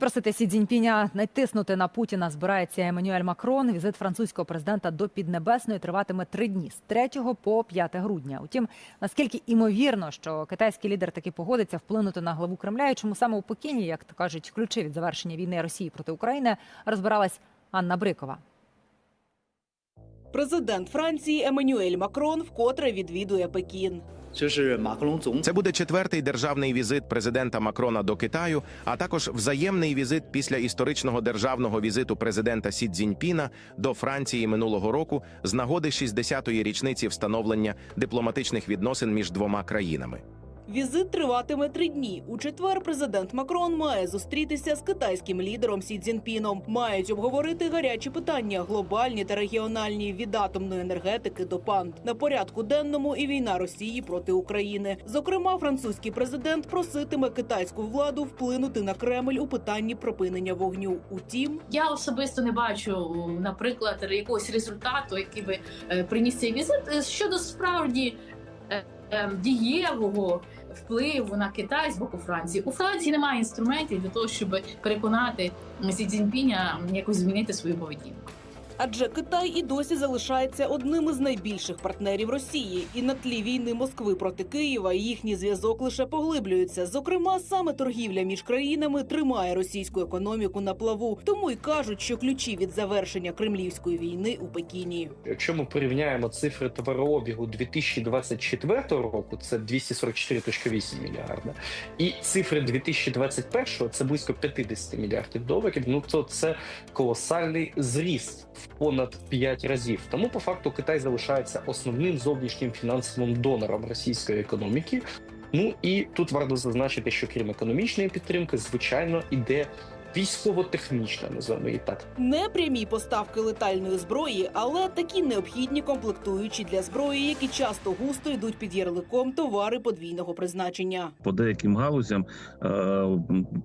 Просити Сі Цзіньпіня натиснути на Путіна збирається Еммануель Макрон. Візит французького президента до Піднебесної триватиме три дні з 3 по 5 грудня. Утім, наскільки імовірно, що китайський лідер таки погодиться вплинути на главу Кремля, і чому саме у Пекіні, як то кажуть, ключі від завершення війни Росії проти України, розбиралась Анна Брикова. Президент Франції Еммануель Макрон вкотре відвідує Пекін. Це буде четвертий державний візит президента Макрона до Китаю, а також взаємний візит після історичного державного візиту президента Сі Цзіньпіна до Франції минулого року з нагоди 60-ї річниці встановлення дипломатичних відносин між двома країнами. Візит триватиме три дні. У четвер президент Макрон має зустрітися з китайським лідером Сі Цзіньпіном. Мають обговорити гарячі питання, глобальні та регіональні від атомної енергетики до панд. На порядку денному і війна Росії проти України. Зокрема, французький президент проситиме китайську владу вплинути на Кремль у питанні припинення вогню. Утім, Я особисто не бачу, наприклад, якогось результату, який би е, приніс цей візит е, щодо справді е, дієвого впливу на Китай з боку Франції. У Франції немає інструментів для того, щоб переконати Сі Цзіньпіня якось змінити свою поведінку. Адже Китай і досі залишається одним із найбільших партнерів Росії, і на тлі війни Москви проти Києва їхній зв'язок лише поглиблюється. Зокрема, саме торгівля між країнами тримає російську економіку на плаву. Тому й кажуть, що ключі від завершення кремлівської війни у Пекіні. Якщо ми порівняємо цифри товарообігу 2024 року, це 244,8 мільярда, і цифри 2021 це близько 50 мільярдів доларів. Ну то це колосальний зріст понад 5 разів. Тому по факту Китай залишається основним зовнішнім фінансовим донором російської економіки. Ну і тут варто зазначити, що крім економічної підтримки, звичайно, іде військово-технічна, називаємо її так. Не прямі поставки летальної зброї, але такі необхідні комплектуючі для зброї, які часто густо йдуть під ярликом товари подвійного призначення. по деяким галузям е,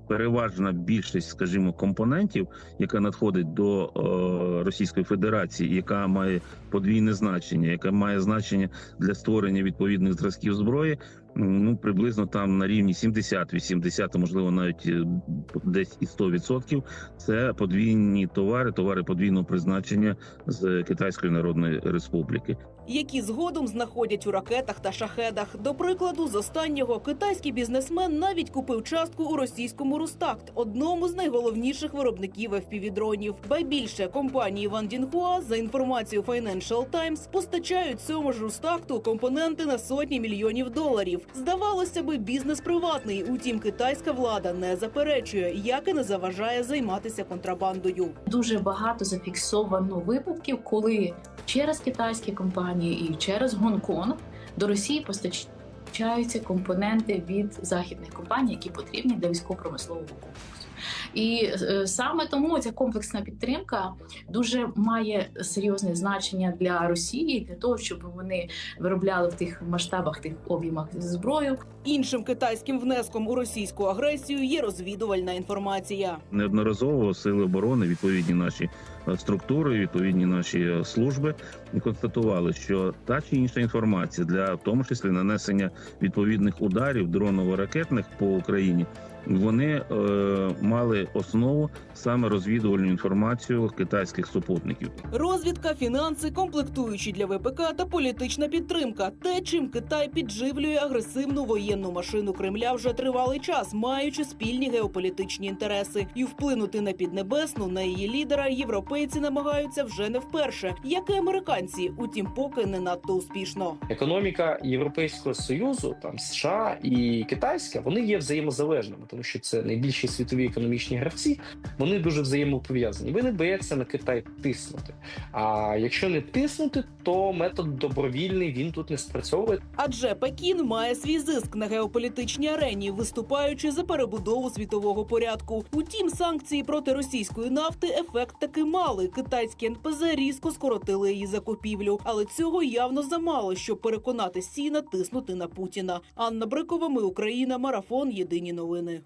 переважна більшість, скажімо, компонентів, яка надходить до е, Російської Федерації, яка має подвійне значення, яка має значення для створення відповідних зразків зброї. Ну, приблизно там на рівні 70-80, можливо навіть е, десь і 100%, це подвійні товари, товари подвійного призначення з Китайської Народної Республіки. які згодом знаходять у ракетах та шахедах. До прикладу, з останнього китайський бізнесмен навіть купив частку у російському Рустакт, одному з найголовніших виробників FPV-дронів. Ба більше компанії Ван Дінхуа, за інформацією Financial Times, постачають цьому ж Рустакту компоненти на сотні мільйонів доларів. Здавалося би, бізнес приватний. Утім, китайська влада не заперечує, як і не заважає займатися контрабандою. Дуже багато зафіксовано випадків, коли через китайські компанії і через Гонконг до Росії постачаються компоненти від західних компаній, які потрібні для військово-промислового комплексу. І е, саме тому ця комплексна підтримка дуже має серйозне значення для Росії для того, щоб вони виробляли в тих масштабах, тих об'ємах зброю, Іншим китайським внеском у російську агресію є розвідувальна інформація. неодноразово сили оборони, відповідні наші структури, відповідні наші е, служби констатували, що та чи інша інформація для в тому числі нанесення відповідних ударів дроново-ракетних по Україні. Вони е, мали основу саме розвідувальну інформацію китайських супутників. Розвідка, фінанси, комплектуючі для ВПК та політична підтримка. Те, чим Китай підживлює агресивну воєнну машину Кремля вже тривалий час, маючи спільні геополітичні інтереси, і вплинути на піднебесну на її лідера європейці намагаються вже не вперше, як і американці. Утім, поки не надто успішно. Економіка Європейського союзу, там США і китайська, вони є взаємозалежними, тому що це найбільші світові економічні гравці. Вони дуже взаємопов'язані. Ви не бояться на Китай тиснути. А якщо не тиснути, то метод добровільний він тут не спрацьовує. Адже Пекін має свій зиск на геополітичній арені, виступаючи за перебудову світового порядку. Утім, санкції проти російської нафти ефект таки мали. Китайські НПЗ різко скоротили її закупівлю, але цього явно замало, щоб переконати Сі натиснути на Путіна. Анна Брикова, ми Україна, марафон. Єдині новини.